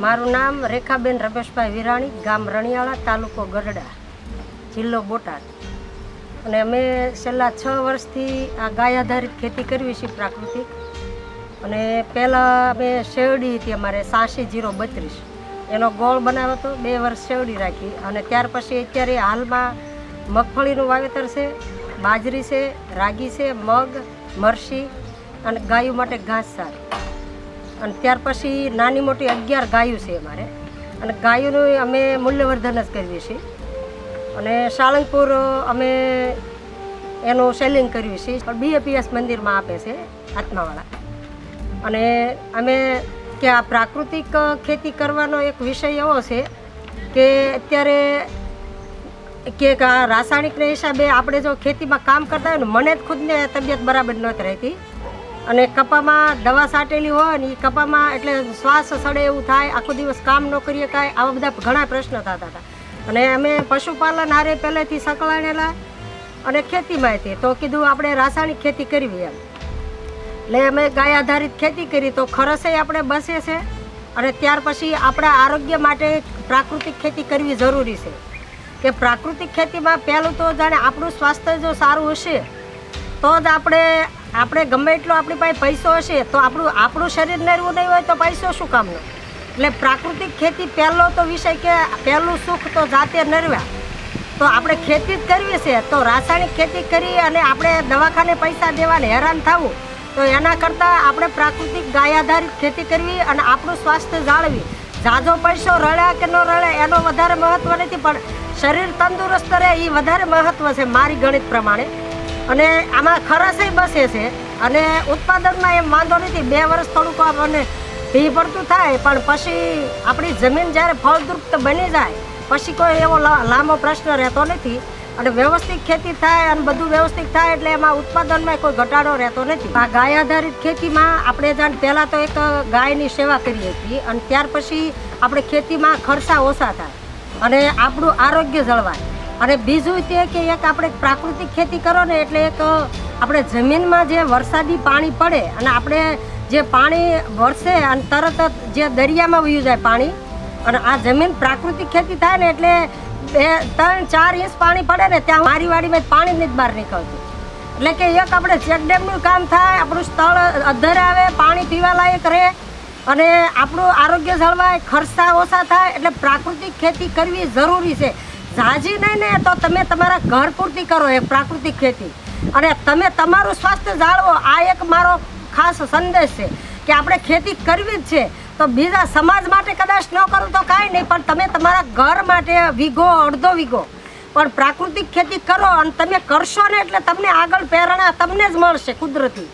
મારું નામ રેખાબેન રમેશભાઈ વિરાણી, ગામ રણિયાળા, તાલુકો ગઢડા, જિલ્લો બોટાદ. અને અમે છેલ્લા છ વર્ષથી આ ગાય આધારિત ખેતી કરવી છે પ્રાકૃતિક. અને પહેલાં અમે શેરડી હતી અમારે સાસી જીરો બત્રીસ. એનો ગોળ બનાવ્યો હતો, બે વર્ષ શેરડી રાખી. અને ત્યાર પછી અત્યારે હાલમાં મગફળીનું વાવેતર છે, બાજરી છે, રાગી છે, મગ, મરસી અને ગાયો માટે ઘાસ ઘાસચાર. અને ત્યાર પછી નાની મોટી અગિયાર ગાયું છે અમારે. અને ગાયોનું અમે મૂલ્યવર્ધન જ કરીએ છીએ. અને સાળંગપુર અમે એનું સેલિંગ કર્યું છે બીએપીએસ મંદિરમાં આપે છે આત્માવાળા. અને અમે કે આ પ્રાકૃતિક ખેતી કરવાનો એક વિષય એવો છે કે અત્યારે કે રાસાયણિકના હિસાબે આપણે જો ખેતીમાં કામ કરતા હોય ને, મને જ ખુદને તબિયત બરાબર નહોતી રહેતી. અને કપામાં દવા છાંટેલી હોય ને એ કપામાં એટલે શ્વાસ સડે એવું થાય, આખો દિવસ કામ ન કરીએ કાંઈ, આવા બધા ઘણા પ્રશ્ન થતા હતા. અને અમે પશુપાલન હારે પહેલેથી સંકળાયેલા અને ખેતીમાં હતી. તો કીધું આપણે રાસાયણિક ખેતી કરવી એમ. એટલે અમે ગાય આધારિત ખેતી કરી તો ખરસે આપણે બસે છે અને ત્યાર પછી આપણા આરોગ્ય માટે પ્રાકૃતિક ખેતી કરવી જરૂરી છે. કે પ્રાકૃતિક ખેતીમાં પહેલું તો જાણે આપણું સ્વાસ્થ્ય જો સારું હશે, તો જ આપણે આપણે ગમે એટલો આપણી પાસે પૈસો હશે, તો આપણું આપણું શરીર નરવું નહીં હોય તો પૈસો શું કામનો? એટલે પ્રાકૃતિક ખેતી પહેલો તો વિષય કે પહેલું સુખ તો જાતે નરવ્યા તો આપણે ખેતી જ કરવી છે, તો રાસાયણિક ખેતી કરી અને આપણે દવાખાને પૈસા દેવાને હેરાન થવું, તો એના કરતાં આપણે પ્રાકૃતિક ગાય આધારિત ખેતી કરવી અને આપણું સ્વાસ્થ્ય જાળવી. ઝાઝો પૈસો રળ્યા કે ન રળે એનો વધારે મહત્ત્વ નથી, પણ શરીર તંદુરસ્ત રહે એ વધારે મહત્ત્વ છે મારી ગણિત પ્રમાણે. અને આમાં ખરસે બસે છે. અને ઉત્પાદનમાં એમ વાંધો નથી, બે વર્ષ થોડુંક આપણને ભી પડતું થાય, પણ પછી આપણી જમીન જ્યારે ફળદ્રુપ્ત બની જાય, પછી કોઈ એવો લાંબો પ્રશ્ન રહેતો નથી. અને વ્યવસ્થિત ખેતી થાય અને બધું વ્યવસ્થિત થાય એટલે એમાં ઉત્પાદનમાં કોઈ ઘટાડો રહેતો નથી. આ ગાય આધારિત ખેતીમાં આપણે જાણ પહેલાં તો એક ગાયની સેવા કરી હતી અને ત્યાર પછી આપણે ખેતીમાં ખર્ચા ઓછા થાય. અને આપણું આરોગ્ય જળવાય. અને બીજું તે કે એક આપણે પ્રાકૃતિક ખેતી કરો ને એટલે એક આપણે જમીનમાં જે વરસાદી પાણી પડે અને આપણે જે પાણી વરસે અને તરત જ જે દરિયામાં વયું જાય પાણી, અને આ જમીન પ્રાકૃતિક ખેતી થાય ને એટલે બે, ત્રણ, ચાર ઇંચ પાણી પડે ને ત્યાં મારી વાડીમાં પાણી જ બહાર નીકળતું. એટલે કે એક આપણે ચેકડેમનું કામ થાય, આપણું સ્થળ અધ્ધરે આવે, પાણી પીવા લાયક રહે, અને આપણું આરોગ્ય જળવાય, ખર્ચા ઓછા થાય, એટલે પ્રાકૃતિક ખેતી કરવી જરૂરી છે. ઝાઝી નહીં ને તો તમે તમારા ઘર પૂરતી કરો, એ પ્રાકૃતિક ખેતી. અને તમે તમારું સ્વાસ્થ્ય જાળવો. આ એક મારો ખાસ સંદેશ છે કે આપણે ખેતી કરવી જ છે. તો બીજા સમાજ માટે કદાચ ન કરો તો કાંઈ નહીં, પણ તમે તમારા ઘર માટે વીઘો, અડધો વીઘો. પણ પ્રાકૃતિક ખેતી કરો અને તમે કરશો ને એટલે તમને આગળ પ્રેરણા તમને જ મળશે કુદરતી.